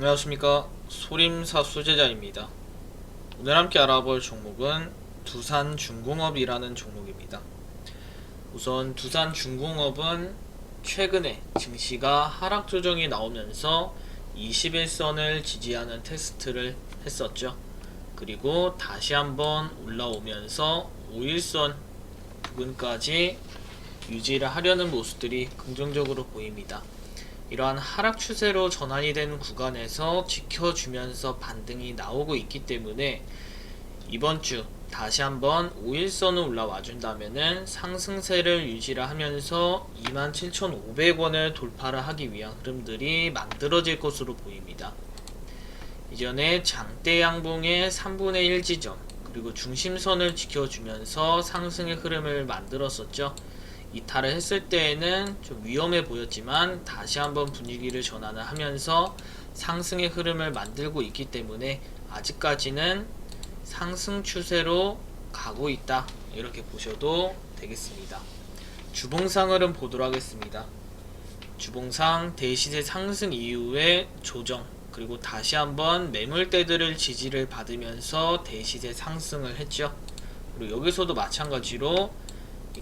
안녕하십니까. 소림사 수제자입니다. 오늘 함께 알아볼 종목은 두산중공업이라는 종목입니다. 우선 두산중공업은 최근에 증시가 하락 조정이 나오면서 21선을 지지하는 테스트를 했었죠. 그리고 다시 한번 올라오면서 5일선 부근까지 유지를 하려는 모습들이 긍정적으로 보입니다. 이러한 하락 추세로 전환이 된 구간에서 지켜주면서 반등이 나오고 있기 때문에 이번 주 다시 한번 5일선을 올라와 준다면은 상승세를 유지를 하면서 27,500원을 돌파를 하기 위한 흐름들이 만들어질 것으로 보입니다. 이전에 장대 양봉의 3분의 1 지점 그리고 중심선을 지켜주면서 상승의 흐름을 만들었었죠. 이탈을 했을 때에는 좀 위험해 보였지만 다시 한번 분위기를 전환을 하면서 상승의 흐름을 만들고 있기 때문에 아직까지는 상승 추세로 가고 있다 이렇게 보셔도 되겠습니다. 주봉상 흐름 보도록 하겠습니다. 주봉상 대시세 상승 이후에 조정 그리고 다시 한번 매물대들을 지지를 받으면서 대시세 상승을 했죠. 그리고 여기서도 마찬가지로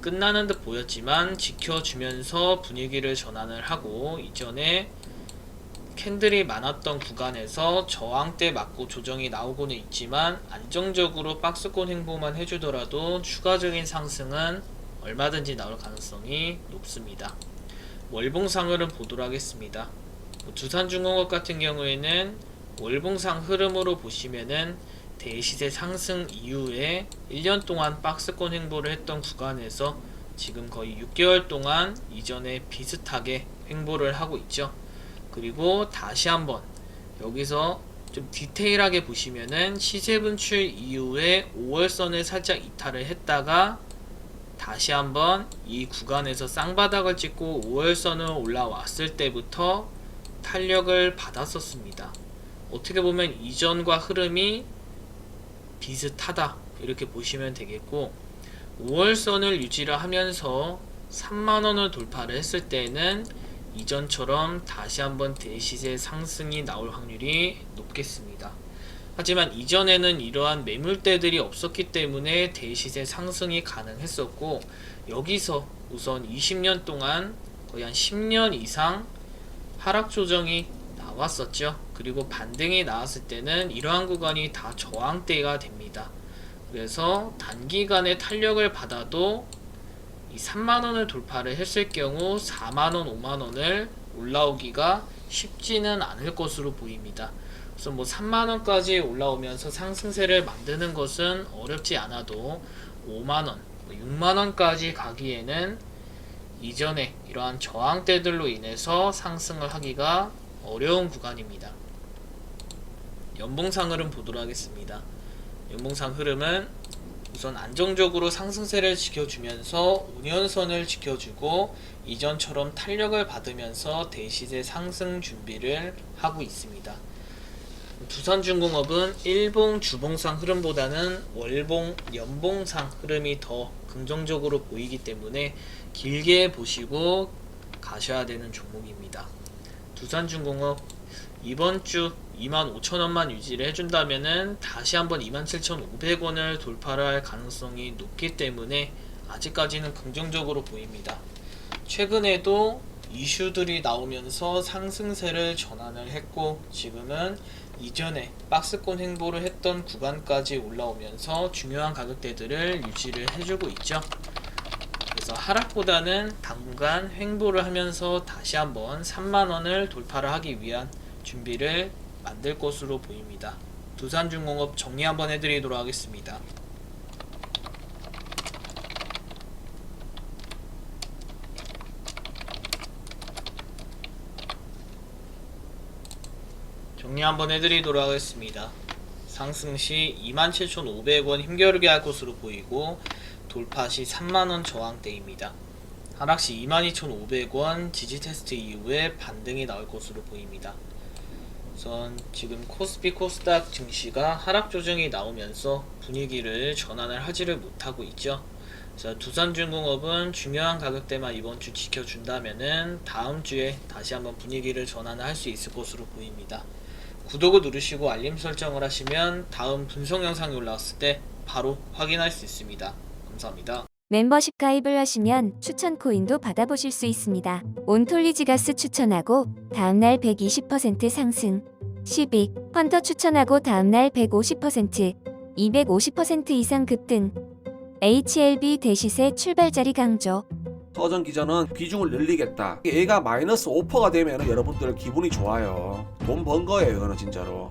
끝나는 듯 보였지만 지켜주면서 분위기를 전환을 하고 이전에 캔들이 많았던 구간에서 저항대 맞고 조정이 나오고는 있지만 안정적으로 박스권 행보만 해주더라도 추가적인 상승은 얼마든지 나올 가능성이 높습니다. 월봉상으로 보도록 하겠습니다. 뭐 두산중공업 같은 경우에는 월봉상 흐름으로 보시면은 대시세 상승 이후에 1년 동안 박스권 행보를 했던 구간에서 지금 거의 6개월 동안 이전에 비슷하게 행보를 하고 있죠. 그리고 다시 한번 여기서 좀 디테일하게 보시면은 시세 분출 이후에 5월선을 살짝 이탈을 했다가 다시 한번 이 구간에서 쌍바닥을 찍고 5월선을 올라왔을 때부터 탄력을 받았었습니다. 어떻게 보면 이전과 흐름이 비슷하다 이렇게 보시면 되겠고 5월선을 유지를 하면서 3만원을 돌파를 했을 때는 이전처럼 다시 한번 대시세 상승이 나올 확률이 높겠습니다. 하지만 이전에는 이러한 매물대들이 없었기 때문에 대시세 상승이 가능했었고 여기서 우선 20년 동안 거의 한 10년 이상 하락 조정이 나왔었죠. 그리고 반등이 나왔을 때는 이러한 구간이 다 저항대가 됩니다. 그래서 단기간에 탄력을 받아도 이 3만원을 돌파를 했을 경우 4만원, 5만원을 올라오기가 쉽지는 않을 것으로 보입니다. 그래서 뭐 3만원까지 올라오면서 상승세를 만드는 것은 어렵지 않아도 5만원, 6만원까지 가기에는 이전에 이러한 저항대들로 인해서 상승을 하기가 어려운 구간입니다. 연봉상 흐름 보도록 하겠습니다. 연봉상 흐름은 우선 안정적으로 상승세를 지켜주면서 5년선을 지켜주고 이전처럼 탄력을 받으면서 대시세 상승 준비를 하고 있습니다. 두산중공업은 일봉 주봉상 흐름보다는 월봉 연봉상 흐름이 더 긍정적으로 보이기 때문에 길게 보시고 가셔야 되는 종목입니다. 두산중공업 이번 주 25,000원만 유지를 해준다면은 다시 한번 27,500원을 돌파를 할 가능성이 높기 때문에 아직까지는 긍정적으로 보입니다. 최근에도 이슈들이 나오면서 상승세를 전환을 했고 지금은 이전에 박스권 행보를 했던 구간까지 올라오면서 중요한 가격대들을 유지를 해주고 있죠. 그래서 하락보다는 당분간 횡보를 하면서 다시 한번 3만원을 돌파를 하기 위한 준비를 만들 것으로 보입니다. 두산중공업 정리 한번 해드리도록 하겠습니다. 정리 한번 해드리도록 하겠습니다. 상승 시 27,500원 힘겨루게 할 것으로 보이고 돌파 시 3만원 저항대입니다. 하락 시 22,500원 지지 테스트 이후에 반등이 나올 것으로 보입니다. 우선 지금 코스피 코스닥 증시가 하락 조정이 나오면서 분위기를 전환을 하지를 못하고 있죠. 그래서 두산중공업은 중요한 가격대만 이번 주 지켜준다면은 다음 주에 다시 한번 분위기를 전환을 할 수 있을 것으로 보입니다. 구독을 누르시고 알림 설정을 하시면 다음 분석 영상이 올라왔을 때 바로 확인할 수 있습니다. 감사합니다. 멤버십 가입을 하시면 추천 코인도 받아보실 수 있습니다. 온톨리지가스 추천하고 다음날 120% 상승. 시빅, 펀터 추천하고 다음날 150%, 250% 이상 급등. HLB 대시세 출발자리 강조. 서전 기자는 비중을 늘리겠다. 얘가 마이너스 5%가 되면 여러분들 기분이 좋아요. 돈 번 거예요, 이거는 진짜로.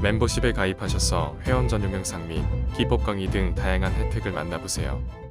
멤버십에 가입하셔서 회원 전용 영상 및 기법 강의 등 다양한 혜택을 만나보세요.